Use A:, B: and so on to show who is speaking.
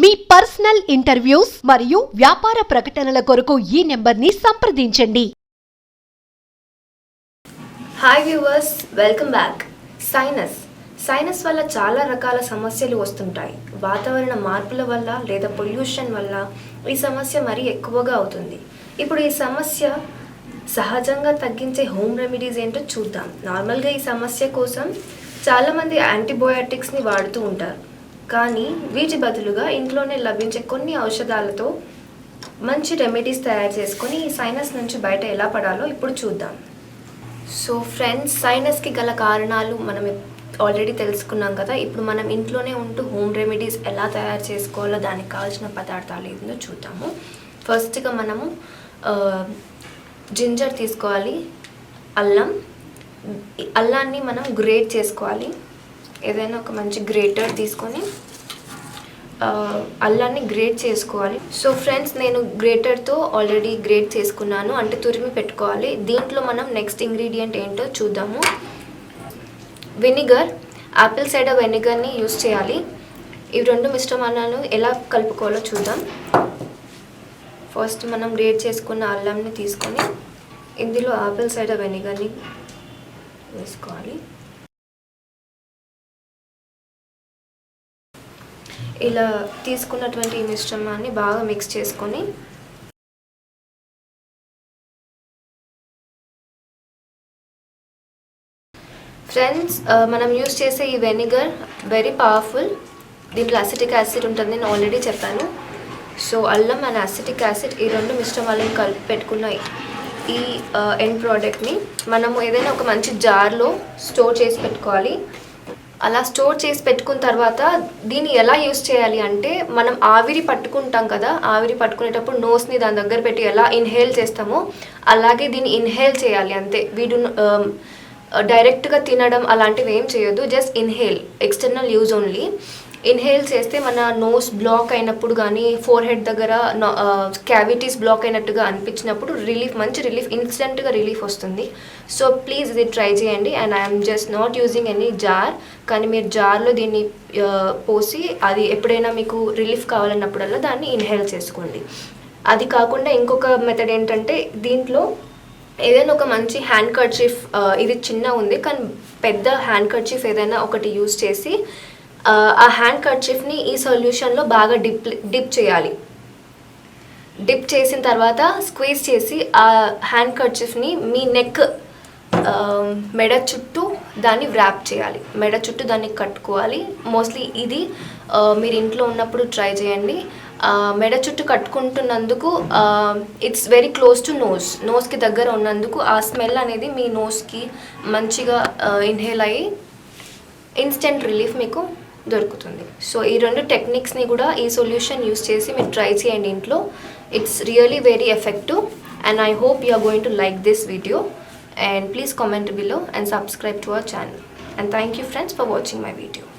A: మీ personal interviews మరియు వ్యాపార ప్రకటనల కొరకు ఈ నెంబర్ని సంప్రదించండి.
B: Hi viewers welcome back sinus sinus వల్ల చాలా రకాల సమస్యలు వస్తుంటాయి. వాతావరణ మార్పుల వల్ల లేదా పొల్యూషన్ వల్ల ఈ సమస్య మరీ ఎక్కువగా అవుతుంది. ఇప్పుడు ఈ సమస్య సహజంగా తగ్గించే హోమ్ రెమెడీస్ ఏంటో చూద్దాం. నార్మల్గా ఈ సమస్య కోసం చాలామంది యాంటీబయాటిక్స్ని వాడుతూ ఉంటారు. కానీ వీటి బదులుగా ఇంట్లోనే లభించే కొన్ని ఔషధాలతో మంచి రెమెడీస్ తయారు చేసుకొని సైనస్ నుంచి బయట ఎలా పడాలో ఇప్పుడు చూద్దాం. సో ఫ్రెండ్స్ సైనస్కి గల కారణాలు మనం ఆల్రెడీ తెలుసుకున్నాం కదా. ఇప్పుడు మనం ఇంట్లోనే ఉంటూ హోమ్ రెమెడీస్ ఎలా తయారు చేసుకోవాలో దానికి కావాల్సిన పదార్థాలు ఏందో చూద్దాము. ఫస్ట్గా మనము జింజర్ తీసుకోవాలి. అల్లం అల్లాన్ని మనం గ్రేట్ చేసుకోవాలి. ఏదైనా ఒక మంచి గ్రేటర్ తీసుకొని అల్లాన్ని గ్రేట్ చేసుకోవాలి. సో ఫ్రెండ్స్ నేను గ్రేటర్తో ఆల్రెడీ గ్రేట్ చేసుకున్నాను. అంటే తురిమి పెట్టుకోవాలి. దీంట్లో మనం నెక్స్ట్ ఇంగ్రీడియంట్ ఏంటో చూద్దాము. వెనిగర్ యాపిల్ సైడర్ వెనిగర్ని యూస్ చేయాలి. ఈ రెండు మిశ్రమాలను ఎలా కలుపుకోవాలో చూద్దాం. ఫస్ట్ మనం గ్రేట్ చేసుకున్న అల్లంని తీసుకొని ఇందులో ఆపిల్ సైడర్ వెనిగర్ని వేసుకోవాలి. ఇలా తీసుకున్నటువంటి ఈ మిశ్రమాన్ని బాగా మిక్స్ చేసుకొని ఫ్రెండ్స్ uh, మనం యూస్ చేసే ఈ వెనిగర్ వెరీ పవర్ఫుల్ దీంట్లో అసిటిక్ యాసిడ్ ఉంటుంది నేను ఆల్రెడీ చెప్పాను. సో అల్లం అండ్ అసిటిక్ యాసిడ్ ఈ రెండు మిశ్రమాలను కలిపి పెట్టుకున్న ఈ uh, ఎండ్ ప్రోడక్ట్ని మనము ఏదైనా ఒక మంచి జార్లో స్టోర్ చేసి పెట్టుకోవాలి. అలా స్టోర్ చేసి పెట్టుకున్న తర్వాత దీన్ని ఎలా యూస్ చేయాలి అంటే మనం ఆవిరి పట్టుకుంటాం కదా ఆవిరి పట్టుకునేటప్పుడు నోస్ని దాని దగ్గర పెట్టి ఎలా ఇన్హేల్ చేస్తామో అలాగే దీన్ని ఇన్హేల్ చేయాలి అంతే. వీడు డైరెక్ట్గా um, తినడం అలాంటివి ఏం చేయొద్దు just inhale external use only inhale చేస్తే మన నోస్ బ్లాక్ అయినప్పుడు కానీ ఫోర్ హెడ్ దగ్గర క్యావిటీస్ బ్లాక్ అయినట్టుగా అనిపించినప్పుడు రిలీఫ్ మంచి రిలీఫ్ ఇన్స్టెంట్గా రిలీఫ్ వస్తుంది. సో ప్లీజ్ ఇది ట్రై చేయండి. And I'm just not using any jar. కానీ మీరు జార్లో దీన్ని పోసి అది ఎప్పుడైనా మీకు రిలీఫ్ కావాలన్నప్పుడల్లా దాన్ని ఇన్హేల్ చేసుకోండి. అది కాకుండా ఇంకొక మెథడ్ ఏంటంటే దీంట్లో ఏదైనా ఒక మంచి హ్యాండ్ కర్చీఫ్ ఇది చిన్న ఉంది. కానీ పెద్ద హ్యాండ్ కర్చీఫ్ ఏదైనా ఒకటి యూజ్ చేసి ఆ, హ్యాండ్ కర్చీఫ్ని ఈ సొల్యూషన్లో బాగా డిప్ డిప్ చేయాలి. డిప్ చేసిన తర్వాత స్క్వీజ్ చేసి ఆ హ్యాండ్ కర్చీఫ్ని మీ నెక్ మెడ చుట్టూ దాన్ని వ్రాప్ చేయాలి. మెడ చుట్టూ దాన్ని కట్టుకోవాలి. మోస్ట్లీ ఇది మీరు ఇంట్లో ఉన్నప్పుడు ట్రై చేయండి. మెడ చుట్టూ కట్టుకుంటున్నందుకు it's very close to nose నోస్కి దగ్గర ఉన్నందుకు ఆ స్మెల్ అనేది మీ నోస్కి మంచిగా ఇన్హేల్ అయ్యి ఇన్స్టెంట్ రిలీఫ్ మీకు దొరుకుతుంది. సో ఈ రెండు టెక్నిక్స్ని కూడా ఈ సొల్యూషన్ యూస్ చేసి మీరు ట్రై చేయండి ఇంట్లో. It's really very effective and I hope you are going to like this video and please comment below and subscribe to our channel and thank you friends for watching my video